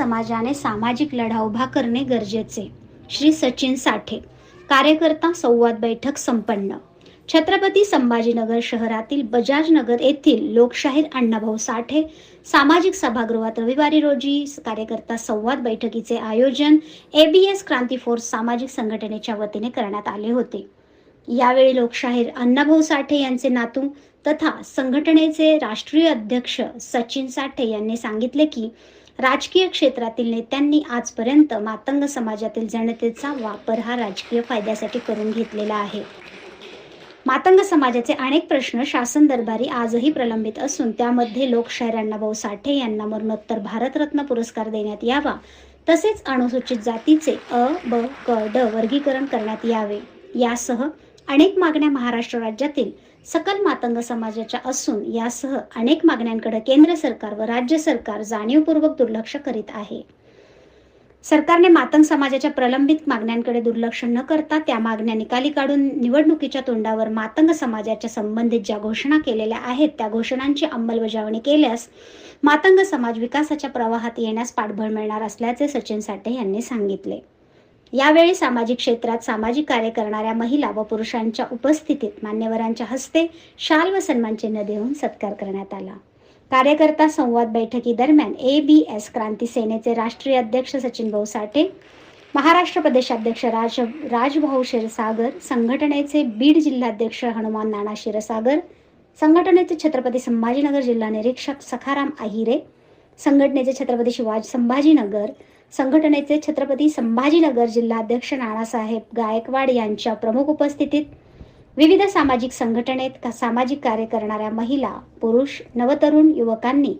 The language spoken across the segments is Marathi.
सामाजिक लढा उभा करणे गरजेचे. श्री सचिन साठे कार्यकर्ता संवाद बैठक संपन्न. छत्रपती संभाजीनगर शहरातील बजाजनगर येथील लोकशाहीर अण्णाभाऊ साठे सामाजिक सभागृहात रविवारी रोजी कार्यकर्ता संवाद बैठकीचे आयोजन एबीएस क्रांती फोर्स सामाजिक संघटनेच्या वतीने करण्यात आले होते. यावेळी लोकशाहीर अण्णाभाऊ साठे यांचे नातू तथा संघटनेचे राष्ट्रीय अध्यक्ष सचिन साठे यांनी सांगितले की राजकीय क्षेत्रातील नेत्यांनी आजपर्यंत मातंग समाजातील जनतेचा वापर हा राजकीय फायद्यासाठी करून घेतलेला आहे. मातंग समाजाचे अनेक प्रश्न शासन दरबारी आजही प्रलंबित असून त्यामध्ये लोकशाहीर अण्णाभाऊ साठे यांना मरणोत्तर भारतरत्न पुरस्कार देण्यात यावा तसेच अनुसूचित जातीचे अ ब क ड वर्गीकरण करण्यात यावे. यासह अनेक मागण्या महाराष्ट्र राज्यातील सकल मातंग समाजाच्या असून यासह अनेक मागण्यांकडे केंद्र सरकार व राज्य सरकार जाणीवपूर्वक दुर्लक्ष करीत आहे. सरकारने मातंग समाजाच्या प्रलंबित मागण्यांकडे दुर्लक्ष न करता त्या मागण्या निकाली काढून निवडणुकीच्या तोंडावर मातंग समाजाच्या संबंधित ज्या घोषणा केलेल्या आहेत त्या घोषणांची अंमलबजावणी केल्यास मातंग समाज विकासाच्या प्रवाहात येण्यास पाठबळ मिळणार असल्याचे सचिन साठे यांनी सांगितले. यावेळी सामाजिक क्षेत्रात सामाजिक कार्य करणाऱ्या महिला व पुरुषांच्या उपस्थितीत मान्यवरांच्या हस्ते शाल व सन्मान चिन्ह देऊन सत्कार करण्यात आला. कार्यकर्ता संवाद बैठकी दरम्यान ए बी एस क्रांती सेनेचे राष्ट्रीय अध्यक्ष सचिन भाऊ साठे महाराष्ट्र प्रदेशाध्यक्ष राज राजभाऊ क्षीरसागर संघटनेचे बीड जिल्हाध्यक्ष हनुमान नाना क्षीरसागर संघटनेचे छत्रपती संभाजीनगर जिल्हा निरीक्षक सखाराम आहिरे संघटनेचे छत्रपती शिवाजी संभाजीनगर संघटनेचे छत्रपती संभाजीनगर जिल्हाध्यक्ष नानासाहेब गायकवाड यांच्या प्रमुख उपस्थितीत विविध सामाजिक संघटनेत का- सामाजिक कार्य करणाऱ्या महिला पुरुष नवतरुण युवकांनी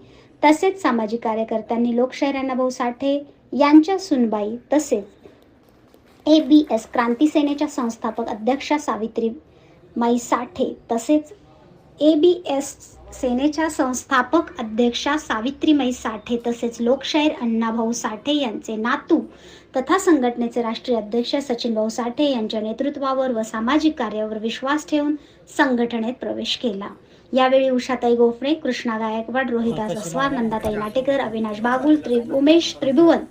तसेच सामाजिक कार्यकर्त्यांनी लोकशाहीर अण्णाभाऊ साठे यांच्या सुनबाई तसेच ए बी एस क्रांती सेनेच्या संस्थापक अध्यक्षा सावित्री माई साठे तसेच ए बी एस सेनेच्या संस्थापक अध्यक्षा सावित्रीमाई साठे तसेच लोकशाहीर अण्णाभाऊ साठे यांचे नातू तथा संघटनेचे राष्ट्रीय अध्यक्ष सचिन भाऊ साठे यांच्या नेतृत्वावर व सामाजिक कार्यावर विश्वास ठेवून संघटनेत प्रवेश केला. यावेळी उषाताई गोफणे कृष्णा गायकवाड रोहिदास अस्वार नंदाताई नाटेकर अविनाश बागुल त्रि उमेश त्रिभुवन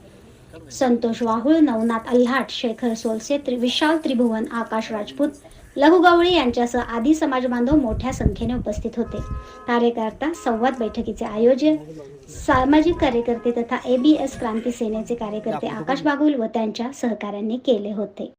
संतोष वाहुळ नवनाथ अल्हाट शेखर सोलसे त्रि विशाल त्रिभुवन आकाश राजपूत लघु यांच्यासह आदी समाज बांधव मोठ्या संख्येने उपस्थित होते. कार्यकर्ता संवाद बैठकीचे आयोजन सामाजिक कार्यकर्ते तथा एबीएस क्रांती सेनेचे कार्यकर्ते आकाश बागुल व त्यांच्या सहकाऱ्यांनी केले होते.